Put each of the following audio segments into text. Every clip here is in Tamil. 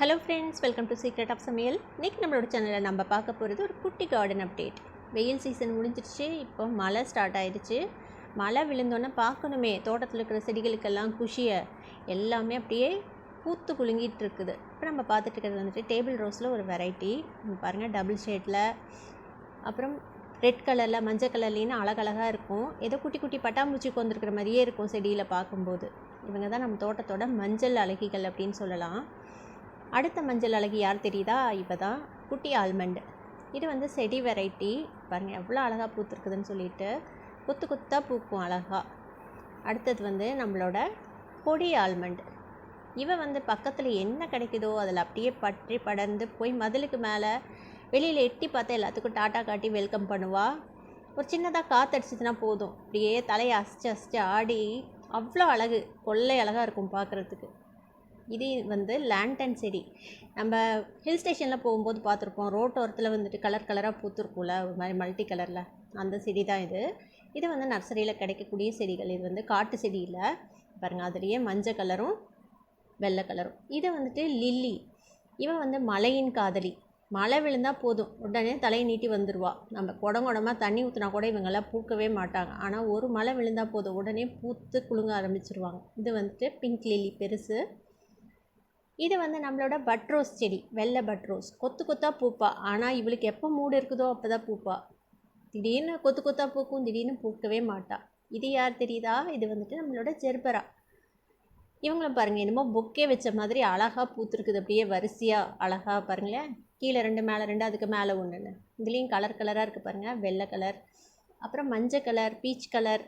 Hello friends welcome to secret of சமையல் இன்றைக்கி நம்மளோட சேனலில் நம்ம பார்க்க போகிறது ஒரு குட்டி கார்டன் அப்டேட் வெயில் சீசன் முடிஞ்சிடுச்சு இப்போ மழை ஸ்டார்ட் ஆயிடுச்சு மழை விழுந்தோன்னே பார்க்கணுமே தோட்டத்தில் இருக்கிற செடிகளுக்கெல்லாம் குஷியை. எல்லாமே அப்படியே பூத்து குலுங்கிட்டு இருக்குது. இப்போ நம்ம பார்த்துட்டு இருக்கிறது வந்துட்டு டேபிள் ரோஸில் ஒரு வெரைட்டி பாருங்கள் டபுள் ஷேட்டில் அப்புறம் ரெட் கலரில் மஞ்சள் கலர்லேன்னு அழகழகாக இருக்கும். ஏதோ குட்டி குட்டி பட்டாம்பூச்சிக்கு வந்திருக்கிற மாதிரியே இருக்கும் செடியில் பார்க்கும்போது. இவங்க தான் நம்ம தோட்டத்தோட மஞ்சள் அழகிகள் அப்படின்னு சொல்லலாம். அடுத்த மஞ்சள் அழகு யார் தெரியுதா? இப்போ தான் குட்டி ஆல்மண்ட். இது வந்து செடி வெரைட்டி. பாருங்கள் எவ்வளோ அழகாக பூத்துருக்குதுன்னு சொல்லிட்டு குத்து குத்தாக பூக்கும் அழகாக அடுத்தது வந்து நம்மளோட பொடி ஆல்மண்ட். இவ வந்து பக்கத்தில் என்ன கிடைக்குதோ அதில் அப்படியே பற்றி படர்ந்து போய் மதிலுக்கு மேலே வெளியில் எட்டி பார்த்தா எல்லாத்துக்கும் டாட்டா காட்டி வெல்கம் பண்ணுவாள் ஒரு சின்னதாக காற்றடிச்சிதுன்னா போதும். அப்படியே தலையை அசிச்சு அசிச்சு ஆடி அவ்வளோ அழகு. கொள்ளை அழகாக இருக்கும் பார்க்குறதுக்கு. இது வந்து லேண்டன் செடி. நம்ம ஹில் ஸ்டேஷனில் போகும்போது பார்த்துருப்போம். ரோட்டோரத்தில் வந்துட்டு கலர் கலராக பூத்துருக்கும்ல ஒரு மாதிரி மல்டி கலரில் அந்த செடி தான் இது. இது வந்து நர்சரியில் கிடைக்கக்கூடிய செடிகள். இது வந்து காட்டு செடி இல்லை. பாருங்கள் அதுலேயே மஞ்சள் கலரும் வெள்ளை கலரும் இது வந்துட்டு லில்லி இவன் வந்து மலையின் காதலி. மழை விழுந்தால் போதும். உடனே தலையை நீட்டி வந்துடுவா நம்ம குடம் குடமாக தண்ணி ஊற்றினா கூட இவங்கெல்லாம் பூக்கவே மாட்டாங்க. ஆனால் ஒரு மழை விழுந்தால் போதும். உடனே பூத்து குலுங்க ஆரம்பிச்சிருவாங்க. இது வந்துட்டு பிங்க் லில்லி பெருசு. இது வந்து நம்மளோட பட்ரோஸ் செடி வெள்ளை பட்ரோஸ் கொத்து கொத்தாக பூப்பா. ஆனால் இவளுக்கு எப்போ மூடு இருக்குதோ அப்போ தான் பூப்பா. திடீர்னு கொத்து கொத்தாக பூக்கும் திடீர்னு பூக்கவே மாட்டா. இது யார் தெரியுதா? இது வந்துட்டு நம்மளோட ஜெர்பரா இவங்களும் பாருங்கள் என்னமோ பொக்கே வச்ச மாதிரி அழகாக பூத்துருக்குது. அப்படியே வரிசையாக அழகாக பாருங்களேன். கீழே ரெண்டு மேலே ரெண்டு அதுக்கு மேலே ஒன்றுன்னு இதுலேயும் கலர் கலராக இருக்குது பாருங்கள் வெள்ளை கலர் அப்புறம் மஞ்சள் கலர் பீச் கலர்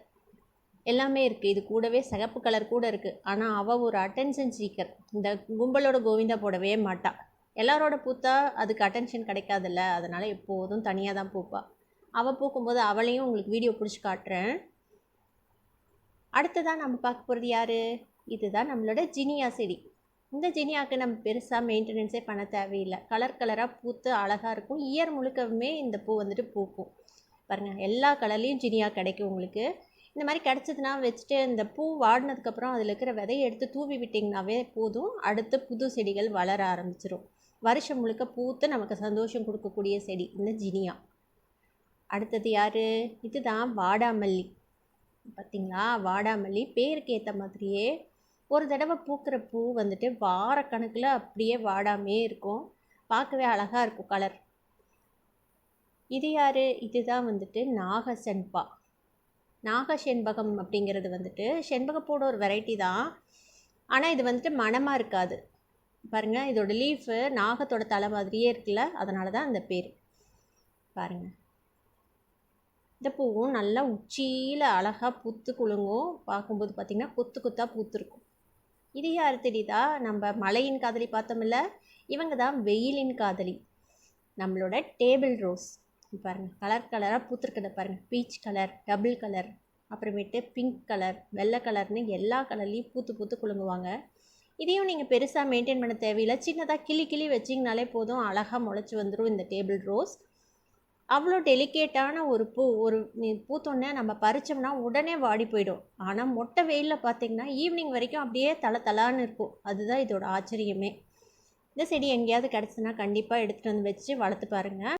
எல்லாமே இருக்குது இது கூடவே சிகப்பு கலர் கூட இருக்குது ஆனால் அவள் ஒரு அட்டென்ஷன் சீக்கர் இந்த கும்பலோட கோவிந்தா போடவே மாட்டாள் எல்லாரோட பூத்தா அதுக்கு அட்டென்ஷன் கிடைக்காதுல்ல. அதனால் எப்போதும் தனியாக தான் பூப்பா. அவள் பூக்கும்போது அவளையும் உங்களுக்கு வீடியோ பிடிச்சி காட்டுறேன். அடுத்ததான் நம்ம பார்க்க போகிறது யார்? இதுதான் நம்மளோட ஜினியா செடி. இந்த ஜினியாவுக்கு நம்ம பெருசாக மெயின்டெனன்ஸே பண்ண தேவையில்லை. கலர் கலராக பூத்து அழகாக இருக்கும். இயர் முழுக்கவுமே இந்த பூ வந்துட்டு பூக்கும். பாருங்கள் எல்லா கலர்லேயும் ஜினியா கிடைக்கும் உங்களுக்கு. இந்த மாதிரி கிடச்சதுன்னா வச்சுட்டு இந்த பூ வாடினதுக்கப்புறம் அதில் இருக்கிற விதையை எடுத்து தூவி விட்டிங்கனாவே போதும். அடுத்து புது செடிகள் வளர ஆரம்பிச்சிடும் வருஷம் முழுக்க பூத்து நமக்கு சந்தோஷம் கொடுக்கக்கூடிய செடி இந்த ஜினியா. அடுத்தது யார்? இதுதான் வாடாமல்லி. பார்த்திங்களா வாடாமல்லி. பேருக்கு ஏற்ற மாதிரியே ஒரு தடவை பூக்கிற பூ வந்துட்டு வாரக்கணக்கில் அப்படியே வாடாமே இருக்கும். பார்க்கவே அழகாக இருக்கும் கலர் இது யார்? இதுதான் வந்துட்டு நாக சென்பா நாக செண்பகம் அப்படிங்கிறது வந்துட்டு செண்பகப்பூட ஒரு வெரைட்டி தான். ஆனால் இது வந்துட்டு மணமாக இருக்காது. பாருங்கள் இதோட லீஃபு நாகத்தோட தலை மாதிரியே இருக்குல்ல அதனால தான் அந்த பேர். பாருங்கள் இந்த பூவும் நல்லா உச்சியில் அழகாக புத்து குலுங்கும். பார்க்கும்போது பார்த்திங்கன்னா குத்து குத்தாக பூத்துருக்கும். இது யார் தெரியுதா? நம்ம மலையின் காதலி பார்த்தோம்ல இவங்க தான் வெயிலின் காதலி. நம்மளோட டேபிள் ரோஸ் பாருங்கள் கலர் கலராக பூத்துருக்கத பாருங்கள் பீச் கலர் டபுள் கலர் அப்புறமேட்டு பிங்க் கலர் வெள்ளை கலர்னு எல்லா கலர்லேயும் பூத்து பூத்து குலுங்குவாங்க. இதையும் நீங்கள் பெருசாக மெயின்டைன் பண்ண தேவையில்லை. சின்னதாக கிளி கிளி வச்சிங்கனாலே போதும். அழகாக முளைச்சி வந்துடும் இந்த டேபிள் ரோஸ் அவ்வளோ டெலிகேட்டான ஒரு பூ ஒரு பூத்தோடனே நம்ம பறித்தோம்னா உடனே வாடி போயிடும். ஆனால் மொட்டை வெயிலில் பார்த்திங்கன்னா ஈவினிங் வரைக்கும் அப்படியே தலை தலான்னு இருக்கும். அதுதான் இதோட ஆச்சரியமே. இந்த செடி எங்கேயாவது கிடச்சுன்னா கண்டிப்பாக எடுத்துகிட்டு வந்து வச்சு வளர்த்து பாருங்கள்